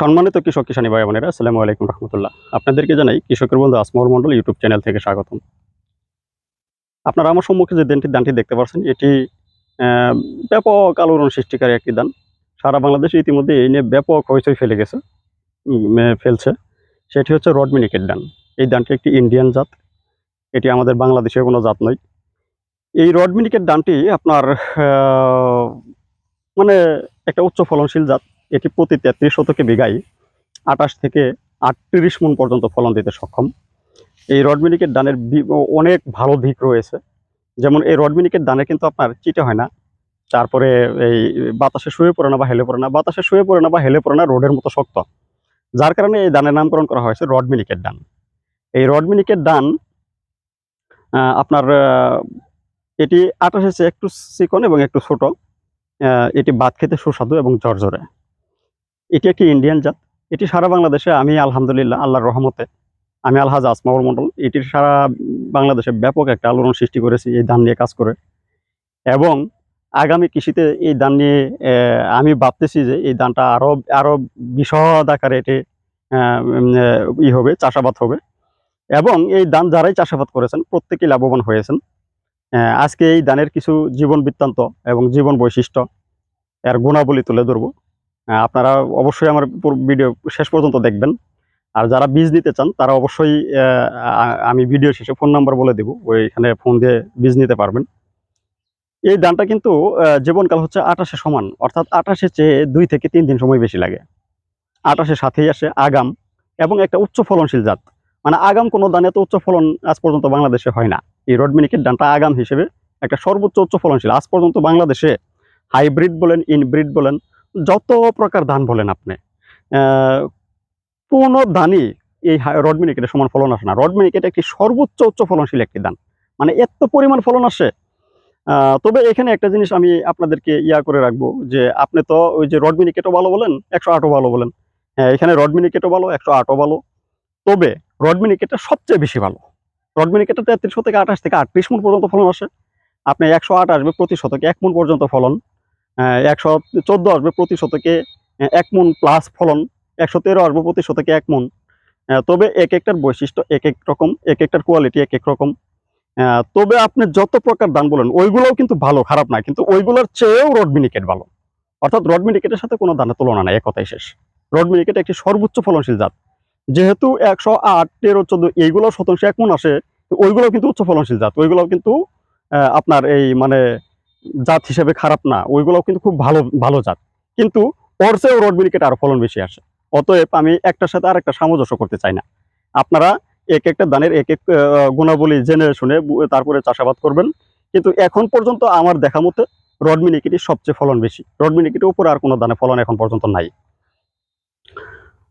সম্মানিত কৃষক কিষানী ভাই বোনেরা, আসসালামু আলাইকুম রহমতুল্লাহ। আপনাদেরকে জানাই কৃষকের বন্ধু আসমল মন্ডল ইউটিউব চ্যানেল থেকে স্বাগতম। আপনারা আমার সম্মুখে যে দানটি দানটি দেখতে পাচ্ছেন এটি ব্যাপক আলোড়ন সৃষ্টিকারী একটি দান। সারা বাংলাদেশে ইতিমধ্যে এই নিয়ে ব্যাপক হইচই ফেলে গেছে ফেলছে। সেটি হচ্ছে রড মিনিকেট ডান এই দানটি একটি ইন্ডিয়ান জাত। এটি আমাদের বাংলাদেশের কোনো জাত নয়। এই রড মিনিকেট ডানটি আপনার মানে একটা উচ্চ ফলনশীল জাত। এটি প্রতি তেত্রিশ শতকে বিঘায় আঠাশ থেকে আটত্রিশ মন পর্যন্ত ফলন দিতে সক্ষম। এই রডমিনিকের দানের অনেক ভালো দিক রয়েছে। যেমন এই রডমিনিকের দানে কিন্তু আপনার চিটে হয় না। তারপরে এই বাতাসে শুয়ে পড়ে না বা হেলে পড়ে না বাতাসে শুয়ে পড়ে না বা হেলে পড়ে না রোডের মতো শক্ত। যার কারণে এই দানের নামকরণ করা হয়েছে রডমিনিকের ডান এই রডমিনিকের আহ, আপনার এটি চেয়ে একটু চিকন এবং একটু ছোট। এটি ভাত খেতে সুস্বাদু এবং জর্জরে এটি একটি ইন্ডিয়ান জাত। এটি সারা বাংলাদেশে আমি আলহামদুলিল্লাহ আল্লাহর রহমতে আমি আলহাজ আসমাউল মন্ডল। এটির সারা বাংলাদেশে ব্যাপক একটা আলোড়ন সৃষ্টি করেছি, এই ধান নিয়ে কাজ করে। এবং আগামী কৃষিতে এই ধান নিয়ে আমি ভাবতেছি যে এই ধানটা আরও আরও বিশদ আকারে এটি ই হবে, চাষাবাদ হবে। এবং এই ধান যারাই চাষাবাদ করেছেন, প্রত্যেকেই লাভবান হয়েছেন। আজকে এই ধানের কিছু জীবন বৃত্তান্ত এবং জীবন বৈশিষ্ট্য, এর গুণাবলী তুলে ধরবো। আপনারা অবশ্যই আমার ভিডিও শেষ পর্যন্ত দেখবেন। আর যারা বীজ নিতে চান, তারা অবশ্যই আমি ভিডিও শেষে ফোন নাম্বার বলে দেবো ওইখানে ফোন দিয়ে বীজ নিতে পারবেন। এই ধানটা কিন্তু জীবনকাল হচ্ছে আটাশে সমান, অর্থাৎ আটাশে চেয়ে দুই থেকে তিন দিন সময় বেশি লাগে। আটাশের সাথেই আসে আগাম এবং একটা উচ্চ ফলনশীল জাত। মানে আগাম কোনো ধানে তো উচ্চ ফলন আজ পর্যন্ত বাংলাদেশে হয় না। এই রডমিনিকের ধানটা আগাম হিসেবে একটা সর্বোচ্চ উচ্চ ফলনশীল। আজ পর্যন্ত বাংলাদেশে হাইব্রিড বলেন, ইনব্রিড বলেন যত প্রকার ধান বলেন আপনি কোনো ধানই এই রড সমান ফলন আসে না। রড একটি সর্বোচ্চ উচ্চ ফলনশীল একটি ধান। মানে এত পরিমাণ ফলন আসে। তবে এখানে একটা জিনিস আমি আপনাদেরকে ইয়া করে রাখব যে, আপনি তো ওই যে রড মিনিকেটও ভালো বলেন, একশো আটও ভালো বলেন। হ্যাঁ এখানে রড মিনিকেটও ভালো, একশো আটও ভালো। তবে রড মিনিকেটটা সবচেয়ে বেশি ভালো। রড মিনিকেটটা তেত্রিশ থেকে আঠাশ থেকে আটত্রিশ মন পর্যন্ত ফলন আসে। আপনি একশো আট আসবে প্রতি শতকে এক মন পর্যন্ত ফলন। একশো চোদ্দ আসবে প্রতি শতকে এক মন প্লাস ফলন, একশো তেরো আসবে প্রতি শতকে এক মন। তবে এক একটার বৈশিষ্ট্য এক এক রকম, এক একটার কোয়ালিটি এক এক রকম। তবে আপনি যত প্রকার দান বলেন, ওইগুলোও কিন্তু ভালো, খারাপ না, কিন্তু ওইগুলোর চেয়েও রড মিনিকেট ভালো। অর্থাৎ রড মিনিকেটের সাথে কোনো দানের তুলনা নাই এক কথাই শেষ। রড মিনিকেট একটি সর্বোচ্চ ফলনশীল জাত। যেহেতু একশো আট, তেরো, চোদ্দ এইগুলো শতাংশ এক মন আসে ওইগুলো কিন্তু উচ্চ ফলনশীল জাত। ওইগুলো কিন্তু আপনার এই মানে জাত হিসেবে খারাপ না, ওইগুলোও কিন্তু খুব ভালো ভালো জাত। কিন্তু ওর চেয়েও রড মিনিকেট আরও ফলন বেশি আসে। অতএব আমি একটার সাথে আর একটা সামঞ্জস্য করতে চাই না। আপনারা এক একটা দানের এক এক গুণাবলী জেনে শুনে তারপরে চাষাবাদ করবেন। কিন্তু এখন পর্যন্ত আমার দেখা মতে রড মিনিকেটই সবচেয়ে ফলন বেশি। রড মিনিকেটের উপরে আর কোনো দানে ফলন এখন পর্যন্ত নাই।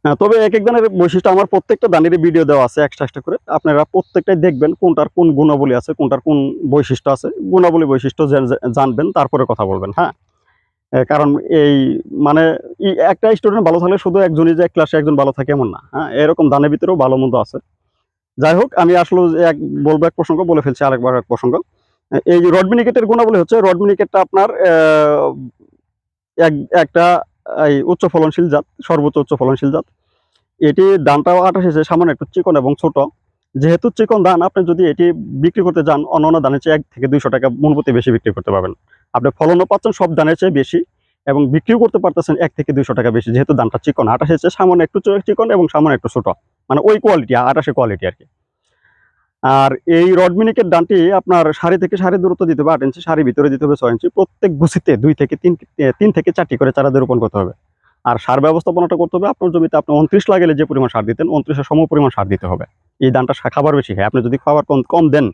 হ্যাঁ, তবে এক এক দানের বৈশিষ্ট্য আমার প্রত্যেকটা দানের ভিডিও দেওয়া আছে একটা একটা করে। আপনারা প্রত্যেকটাই দেখবেন কোনটার কোন গুণাবলী আছে কোনটার কোন বৈশিষ্ট্য আছে। গুণাবলী বৈশিষ্ট্য জানবেন তারপরে কথা বলবেন হ্যাঁ? কারণ এই মানে একটা স্টুডেন্ট ভালো থাকলে শুধু একজনই যে এক ক্লাসে একজন ভালো থাকে এমন না হ্যাঁ? এরকম দানের ভিতরেও ভালো মন্দ আছে। যাই হোক আমি আসলে এক বলব এক প্রসঙ্গ বলে ফেলছি আরেকবার এক প্রসঙ্গ। এই রডমিনিকেটের গুণাবলী হচ্ছে রডমিনিকেটটা আপনার এক একটা এই উচ্চ ফলনশীল জাত, সর্বোচ্চ উচ্চ ফলনশীল জাত। এটি দানটাও আঠাশ এসে সামান্য একটু চিকন এবং ছোট। যেহেতু চিকন ধান, আপনি যদি এটি বিক্রি করতে যান, অন্য অন্য ধানের চেয়ে এক থেকে দুইশো টাকা মূলপতি বেশি বিক্রি করতে পারবেন। আপনি ফলনও পাচ্ছেন, সব ধানের চেয়ে বেশি এবং বিক্রিও করতে পারতেছেন এক থেকে দুইশো টাকা বেশি, যেহেতু দানটা চিকন, আঠাশ চেয়ে সামান্য একটু চিকন এবং সামান্য একটু ছোট। মানে ওই কোয়ালিটি আঠাশে কোয়ালিটি আর কি। আর এই রডমিনিকের ডানটি আপনার সারি থেকে সারি দূরত্ব দিতে হবে, আট ইঞ্চি সারি ভিতরে দিতে হবে, ছয় ইঞ্চি। প্রত্যেক গুছিতে দুই থেকে তিন তিন থেকে চারটি করে চারা রোপণ করতে হবে। আর সার ব্যবস্থাপনাটা করতে হবে, আপনার জমিতে আপনি উনত্রিশ লাগালে যে পরিমাণ সার দিতেন, উনত্রিশের সম পরিমাণ সার দিতে হবে। এই ধানটা খাবার বেশি হয় আপনি যদি খাবার কম কম দেন,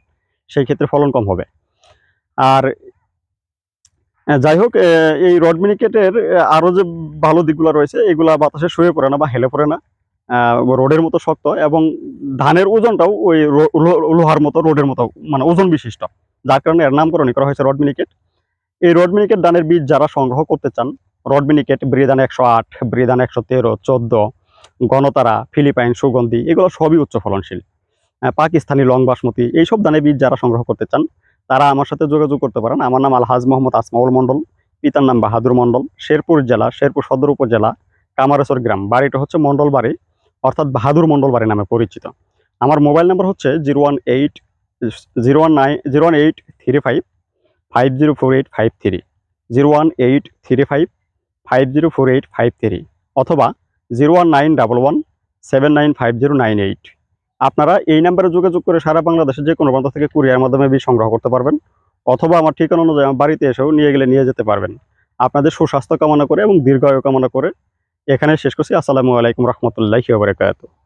সেই ক্ষেত্রে ফলন কম হবে। আর যাই হোক এই রড মিনিকেটের আরও যে ভালো দিকগুলো রয়েছে, এগুলা বাতাসে শুয়ে পড়ে না বা হেলে পড়ে না। রোডের মতো শক্ত এবং ধানের ওজনটাও ওই লোহার মতো, রোডের মতো মানে ওজন বিশিষ্ট। যার কারণে এর নামকরণ করা হয়েছে রড মিনিকেট। এই রড মিনিকেট ধানের বীজ যারা সংগ্রহ করতে চান, রড মিনিকেট, ব্রিদান একশো আট, ব্রিদান একশো তেরো, চোদ্দ, গণতারা, ফিলিপাইন, সুগন্ধি, এগুলো সবই উচ্চ ফলনশীল। পাকিস্তানি লং বাসমতি, এইসব ধানের বীজ যারা সংগ্রহ করতে চান, তারা আমার সাথে যোগাযোগ করতে পারেন। আমার নাম আলহাজ মোহাম্মদ আসমাউল মণ্ডল, পিতার নাম বাহাদুর মণ্ডল, শেরপুর জেলা, শেরপুর সদর উপজেলা কামারেশ্বর গ্রাম। বাড়িটা হচ্ছে মণ্ডল বাড়ি অর্থাৎ বাহাদুর মণ্ডল বাড়ি নামে পরিচিত। আমার মোবাইল নাম্বার হচ্ছে zero one eight, zero one nine, zero one eight three five five zero four eight five three. Zero one eight three five five zero four eight five three. অথবা zero one nine, double one, seven nine, five zero nine eight. আপনারা এই নাম্বারে যোগাযোগ করে সারা বাংলাদেশে যে কোনো প্রান্ত থেকে কুরিয়ার মাধ্যমে বীজ সংগ্রহ করতে পারবেন, অথবা আমার ঠিকানা অনুযায়ী আমার বাড়িতে এসেও নিয়ে গেলে নিয়ে যেতে পারবেন। আপনাদের সুস্বাস্থ্য কামনা করে এবং দীর্ঘায়ু কামনা করে এখানে শেষ করছি। আসসালামু আলাইকুম রহমতুল্লাহি ওবরাকাতুহু